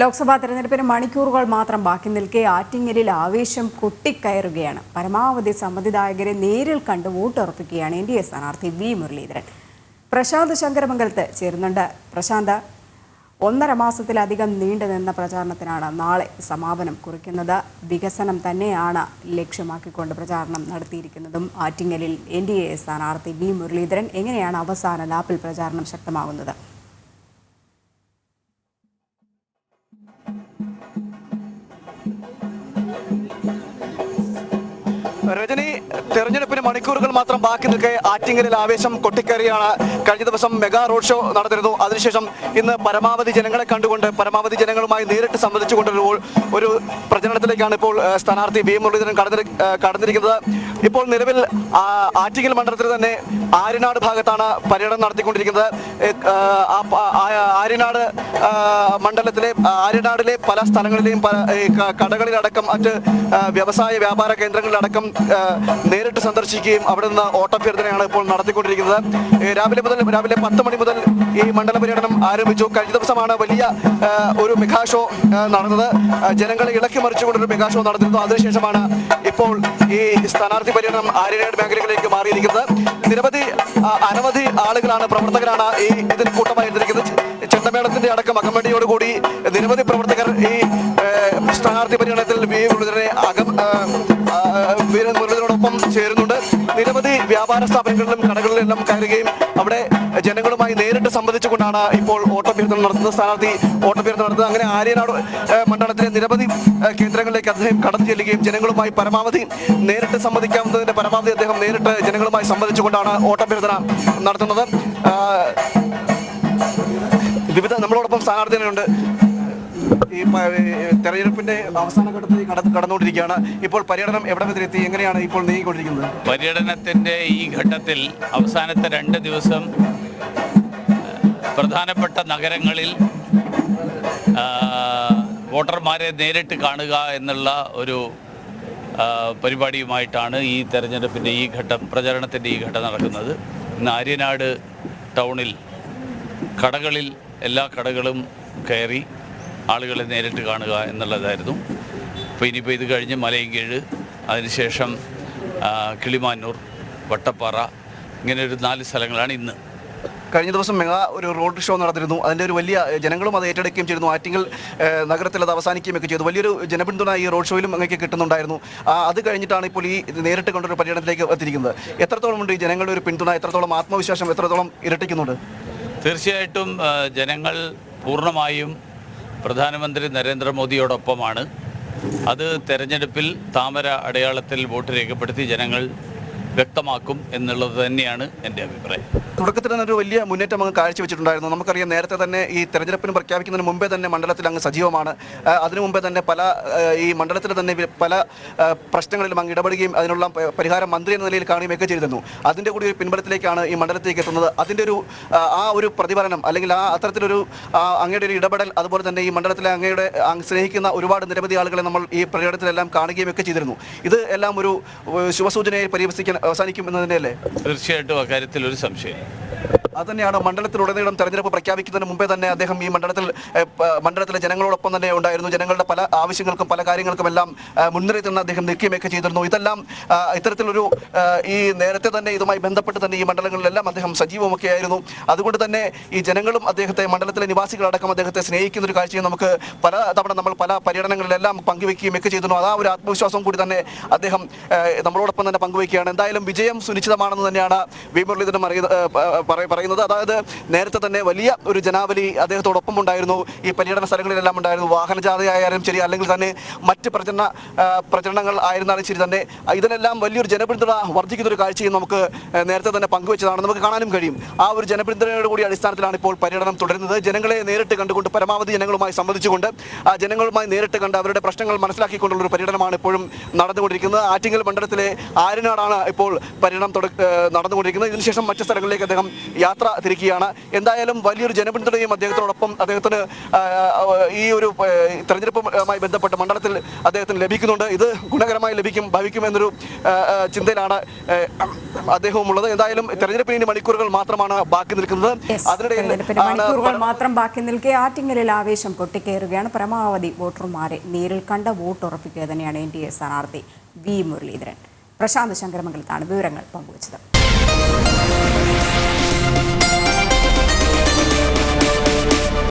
ലോക്സഭാ തെരഞ്ഞെടുപ്പിന് മണിക്കൂറുകൾ മാത്രം ബാക്കി നിൽക്കെ ആറ്റിങ്ങലിൽ ആവേശം കൊട്ടിക്കയറുകയാണ്. പരമാവധി സമ്മതിദായകരെ നേരിൽ കണ്ട് വോട്ടുറപ്പിക്കുകയാണ് എൻ ഡി എ സ്ഥാനാർത്ഥി വി മുരളീധരൻ. പ്രശാന്ത് ശങ്കരമംഗലത്ത് ചേരുന്നുണ്ട്. പ്രശാന്ത് ഒന്നര മാസത്തിലധികം നീണ്ടു നിന്ന പ്രചാരണത്തിനാണ് നാളെ സമാപനം കുറിക്കുന്നത്. വികസനം തന്നെയാണ് ലക്ഷ്യമാക്കിക്കൊണ്ട് പ്രചാരണം നടത്തിയിരിക്കുന്നതും ആറ്റിങ്ങലിൽ എൻ ഡി എ സ്ഥാനാർത്ഥി വി മുരളീധരൻ. എങ്ങനെയാണ് അവസാന ലാപ്പിൽ പ്രചാരണം ശക്തമാകുന്നത്? തെരഞ്ഞെടുപ്പിന് മണിക്കൂറുകൾ മാത്രം ബാക്കി നിൽക്കെ ആറ്റിങ്ങലിൽ ആവേശം കൊട്ടിക്കയറിയാണ് കഴിഞ്ഞ ദിവസം മെഗാ റോഡ് ഷോ നടന്നിരുന്നു. അതിനുശേഷം ഇന്ന് പരമാവധി ജനങ്ങളെ കണ്ടുകൊണ്ട് പരമാവധി ജനങ്ങളുമായി നേരിട്ട് സംബന്ധിച്ചുകൊണ്ട് ഒരു പ്രചരണത്തിലേക്കാണ് ഇപ്പോൾ സ്ഥാനാർത്ഥി വി. മുരളീധരൻ കടന്നി കടന്നിരിക്കുന്നത്. ഇപ്പോൾ നിലവിൽ ആറ്റിങ്ങൽ മണ്ഡലത്തിൽ തന്നെ ആര്യനാട് ഭാഗത്താണ് പര്യടനം നടത്തിക്കൊണ്ടിരിക്കുന്നത്. ആര്യനാട് മണ്ഡലത്തിലെ ആര്യനാടിലെ പല സ്ഥലങ്ങളിലെയും കടകളിലടക്കം മറ്റ് വ്യവസായ വ്യാപാര കേന്ദ്രങ്ങളിലടക്കം ആ, നേരിട്ട് സന്ദർശിക്കുകയും അവിടെ നിന്ന് ഓട്ടഭ്യർത്ഥനയാണ് ഇപ്പോൾ നടത്തിക്കൊണ്ടിരിക്കുന്നത്. രാവിലെ മുതൽ രാവിലെ പത്ത് മണി മുതൽ ഈ മണ്ഡല പര്യടനം ആരംഭിച്ചു. കഴിഞ്ഞ ദിവസമാണ് വലിയ ഒരു മെഗാ ഷോ നടന്നത്. ജനങ്ങളെ ഇളക്കി മറിച്ചുകൊണ്ടൊരു മെഗാ ഷോ നടന്നിരുന്നു. അതിനുശേഷമാണ് ഇപ്പോൾ ഈ സ്ഥാനാർത്ഥി പര്യടനം ആര്യനാട് മേഖലകളിലേക്ക് മാറിയിരിക്കുന്നത്. നിരവധി അനവധി ആളുകളാണ് പ്രവർത്തകരാണ് ഈ ഇതിൽ കൂട്ടമായി എത്തിയിരിക്കുന്നത് ചെണ്ടമേളത്തിന്റെ അടക്കം അകമ്പടിയോടുകൂടി നിരവധി പ്രവർത്തകർ ഈ സ്ഥാനാർത്ഥി പര്യടനത്തിൽ വി മുരളീധരനെ അകം വ്യാപാര സ്ഥാപനങ്ങളിലും കടകളിലെല്ലാം കയറുകയും അവിടെ ജനങ്ങളുമായി നേരിട്ട് സംബന്ധിച്ചുകൊണ്ടാണ് ഇപ്പോൾ ഓട്ടഭ്യർത്ഥന നടത്തുന്നത്. സ്ഥാനാർത്ഥി ഓട്ടഭ്യർത്ഥന നടത്തുന്നത്. അങ്ങനെ ആര്യനാട് മണ്ഡലത്തിലെ നിരവധി കേന്ദ്രങ്ങളിലേക്ക് അദ്ദേഹം കടന്നു ചെല്ലുകയും ജനങ്ങളുമായി പരമാവധി നേരിട്ട് സംബന്ധിക്കാവുന്നതിന്റെ പരമാവധി അദ്ദേഹം നേരിട്ട് ജനങ്ങളുമായി സംബന്ധിച്ചുകൊണ്ടാണ് ഓട്ടഭ്യർത്ഥന നടത്തുന്നത്. വിവിധ നമ്മളോടൊപ്പം സ്ഥാനാർത്ഥികളുണ്ട്. ഈ തെരഞ്ഞെടുപ്പിന്റെ അവസാന ഘട്ടത്തിൽ കട കടന്നുകൊണ്ടിരിക്കുകയാണ്. ഇപ്പോൾ പര്യടനം എവിടെ വരെ എങ്ങനെയാണ് ഇപ്പോൾ നീങ്ങിക്കൊണ്ടിരിക്കുന്നത്? പര്യടനത്തിന്റെ ഈ ഘട്ടത്തിൽ അവസാനത്തെ രണ്ട് ദിവസം പ്രധാനപ്പെട്ട നഗരങ്ങളിൽ വോട്ടർമാരെ നേരിട്ട് കാണുക എന്നുള്ള ഒരു പരിപാടിയുമായിട്ടാണ് ഈ തെരഞ്ഞെടുപ്പിന്റെ ഈ ഘട്ടം പ്രചരണത്തിന്റെ ഈ ഘട്ടം നടക്കുന്നത്. ഇന്ന് ആര്യനാട് ടൗണിൽ കടകളിൽ എല്ലാ കടകളും കയറി ആളുകളെ നേരിട്ട് കാണുക എന്നുള്ളതായിരുന്നു. അപ്പോൾ ഇനിയിപ്പോൾ ഇത് കഴിഞ്ഞ് മലയങ്കീഴ് അതിനുശേഷം കിളിമാനൂർ വട്ടപ്പാറ ഇങ്ങനെ ഒരു നാല് സ്ഥലങ്ങളാണ് ഇന്ന്. കഴിഞ്ഞ ദിവസം മെഗാ ഒരു റോഡ് ഷോ നടന്നിരുന്നു. അതിന്റെ ഒരു വലിയ ജനങ്ങളും അത് ഏറ്റെടുക്കുകയും ചെയ്തിരുന്നു. ആറ്റിങ്ങൽ നഗരത്തിൽ അത് അവസാനിക്കുകയും ഒക്കെ ചെയ്തു. വലിയൊരു ജനപിന്തുണ ഈ റോഡ് ഷോയിലും അങ്ങേക്ക് കിട്ടുന്നുണ്ടായിരുന്നു. അത് കഴിഞ്ഞിട്ടാണ് ഇപ്പോൾ ഈ നേരിട്ട് കൊണ്ടൊരു പര്യടനത്തിലേക്ക് എത്തിയിരിക്കുന്നത്. എത്രത്തോളം ഉണ്ട് ഈ ജനങ്ങളുടെ ഒരു പിന്തുണ? എത്രത്തോളം ആത്മവിശ്വാസം? എത്രത്തോളം ഇരട്ടിക്കുന്നുണ്ട്? തീർച്ചയായിട്ടും ജനങ്ങൾ പൂർണമായും പ്രധാനമന്ത്രി നരേന്ദ്രമോദിയോടൊപ്പമാണ്. അത് തെരഞ്ഞെടുപ്പിൽ താമര അടയാളത്തിൽ വോട്ട് രേഖപ്പെടുത്തി ജനങ്ങൾ വ്യക്തമാക്കും എന്നുള്ളത് തന്നെയാണ് എന്റെ അഭിപ്രായം. തുടക്കത്തിൽ തന്നെ ഒരു വലിയ മുന്നേറ്റം അങ്ങ് കാഴ്ചവെച്ചിട്ടുണ്ടായിരുന്നു. നമുക്കറിയാം നേരത്തെ തന്നെ ഈ തെരഞ്ഞെടുപ്പിന് പ്രഖ്യാപിക്കുന്നതിന് മുമ്പേ തന്നെ മണ്ഡലത്തിൽ അങ്ങ് സജീവമാണ്. അതിനു മുമ്പേ തന്നെ പല ഈ മണ്ഡലത്തിൽ തന്നെ പല പ്രശ്നങ്ങളിലും അങ്ങ് ഇടപെടുകയും അതിനുള്ള പരിഹാരം മന്ത്രി എന്ന നിലയിൽ കാണുകയൊക്കെ ചെയ്തിരുന്നു. അതിന്റെ കൂടി ഒരു പിൻബലത്തിലേക്കാണ് ഈ മണ്ഡലത്തിലേക്ക് എത്തുന്നത്. അതിന്റെ ഒരു ആ, ഒരു പ്രതിഫലനം അല്ലെങ്കിൽ ആ അത്തരത്തിലൊരു അങ്ങയുടെ ഒരു ഇടപെടൽ അതുപോലെ തന്നെ ഈ മണ്ഡലത്തിലെ അങ്ങയുടെ അങ്ങ് സ്നേഹിക്കുന്ന ഒരുപാട് നിരവധി ആളുകളെ നമ്മൾ ഈ പ്രകടനത്തിലെല്ലാം കാണുകയും ഒക്കെ ചെയ്തിരുന്നു. ഇത് എല്ലാം ഒരു ശുഭസൂചനയെ പരിവസിക്കാൻ അവസാനിക്കും എന്ന് അല്ലേ തീർച്ചയായിട്ടും അക്കാര്യത്തിൽ ഒരു സംശയം അത് തന്നെയാണ് മണ്ഡലത്തിലുടനീളം തെരഞ്ഞെടുപ്പ് പ്രഖ്യാപിക്കുന്നതിന് മുമ്പേ തന്നെ അദ്ദേഹം ഈ മണ്ഡലത്തിൽ മണ്ഡലത്തിലെ ജനങ്ങളോടൊപ്പം തന്നെ ഉണ്ടായിരുന്നു. ജനങ്ങളുടെ പല ആവശ്യങ്ങൾക്കും പല കാര്യങ്ങൾക്കും എല്ലാം മുൻനിരയിൽ നിന്ന് അദ്ദേഹം നിൽക്കുകയൊക്കെ ചെയ്തിരുന്നു. ഇതെല്ലാം ഇത്തരത്തിലൊരു ഈ നേരത്തെ തന്നെ ഇതുമായി ബന്ധപ്പെട്ട് തന്നെ ഈ മണ്ഡലങ്ങളിലെല്ലാം അദ്ദേഹം സജീവമൊക്കെ ആയിരുന്നു അതുകൊണ്ട് തന്നെ ഈ ജനങ്ങളും അദ്ദേഹത്തെ മണ്ഡലത്തിലെ നിവാസികളടക്കം അദ്ദേഹത്തെ സ്നേഹിക്കുന്ന ഒരു കാഴ്ചയും നമുക്ക് പല തവണ നമ്മൾ പല പര്യടനങ്ങളിലെല്ലാം പങ്കുവെക്കുകയും ഒക്കെ ചെയ്തിരുന്നു. അതാ ഒരു ആത്മവിശ്വാസം കൂടി തന്നെ അദ്ദേഹം നമ്മളോടൊപ്പം തന്നെ പങ്കുവയ്ക്കുകയാണ് എന്തായാലും വിജയം സുനിശ്ചിതമാണെന്ന് തന്നെയാണ് വി മുരളീധരൻ അറിയുന്ന ഏഹ്, പ- പറ- പറയുന്നത് അതായത് നേരത്തെ തന്നെ വലിയ ഒരു ജനാവലി അദ്ദേഹത്തോടൊപ്പം ഉണ്ടായിരുന്നു. ഈ പര്യടന സ്ഥലങ്ങളിലെല്ലാം ഉണ്ടായിരുന്നു. വാഹന വാഹനജാഥയായാലും ശരി അല്ലെങ്കിൽ തന്നെ മറ്റ് പ്രചരണ പ്രചരണങ്ങൾ ആയിരുന്നാലും ശരി തന്നെ ഇതിനെല്ലാം വലിയൊരു ജനപിന്തുണ വർദ്ധിക്കുന്ന ഒരു കാഴ്ചയും നമുക്ക് നേരത്തെ തന്നെ പങ്കുവെച്ചതാണ്. നമുക്ക് കാണാനും കഴിയും. ആ ഒരു ജനപിന്തുണയുടെ കൂടി അടിസ്ഥാനത്തിലാണ് ഇപ്പോൾ പര്യടനം തുടരുന്നത്. ജനങ്ങളെ നേരിട്ട് കണ്ടുകൊണ്ട് പരമാവധി ജനങ്ങളുമായി സംബന്ധിച്ചുകൊണ്ട് ആ ജനങ്ങളുമായി നേരിട്ട് കണ്ട് അവരുടെ പ്രശ്നങ്ങൾ മനസ്സിലാക്കിക്കൊണ്ടുള്ള ഒരു പര്യടനമാണ് ഇപ്പോഴും നടന്നുകൊണ്ടിരിക്കുന്നത്. ആറ്റിങ്ങൽ മണ്ഡലത്തിലെ ആര്യനാടാണ് ഇപ്പോൾ പര്യടനം നടന്നുകൊണ്ടിരിക്കുന്നത്. ഇതിനുശേഷം മറ്റ് സ്ഥലങ്ങളിലേക്ക് അദ്ദേഹം യാത്ര യാത്ര തിരിക്കുകയാണ്. എന്തായാലും വലിയൊരു ജനപിന്തുണയും അദ്ദേഹത്തിനോടൊപ്പം അദ്ദേഹത്തിന് ഈ ഒരു തെരഞ്ഞെടുപ്പുമായി ബന്ധപ്പെട്ട് മണ്ഡലത്തിൽ അദ്ദേഹത്തിന് ലഭിക്കുന്നുണ്ട്. ഇത് ഗുണകരമായി ലഭിക്കും ഭവിക്കും എന്നൊരു ആ, ആ, ചിന്തയിലാണ് അദ്ദേഹവും ഉള്ളത് എന്തായാലും തെരഞ്ഞെടുപ്പിന് ഇനി മണിക്കൂറുകൾ മാത്രമാണ് ബാക്കി നിൽക്കുന്നത്. അതിനിടയിൽ മണിക്കൂറുകൾ മാത്രം ബാക്കി നിൽക്കെ ആറ്റിങ്ങലിൽ ആവേശം കൊട്ടിക്കയറുകയാണ് പരമാവധി വോട്ടർമാരെ നേരിൽ കണ്ട വോട്ടുറപ്പിക്കുക തന്നെയാണ് എൻ ഡി എ സ്ഥാനാർത്ഥി വി മുരളീധരൻ. പ്രശാന്ത് ശങ്കരമംഗലത്താണ് വിവരങ്ങൾ പങ്കുവച്ചത്.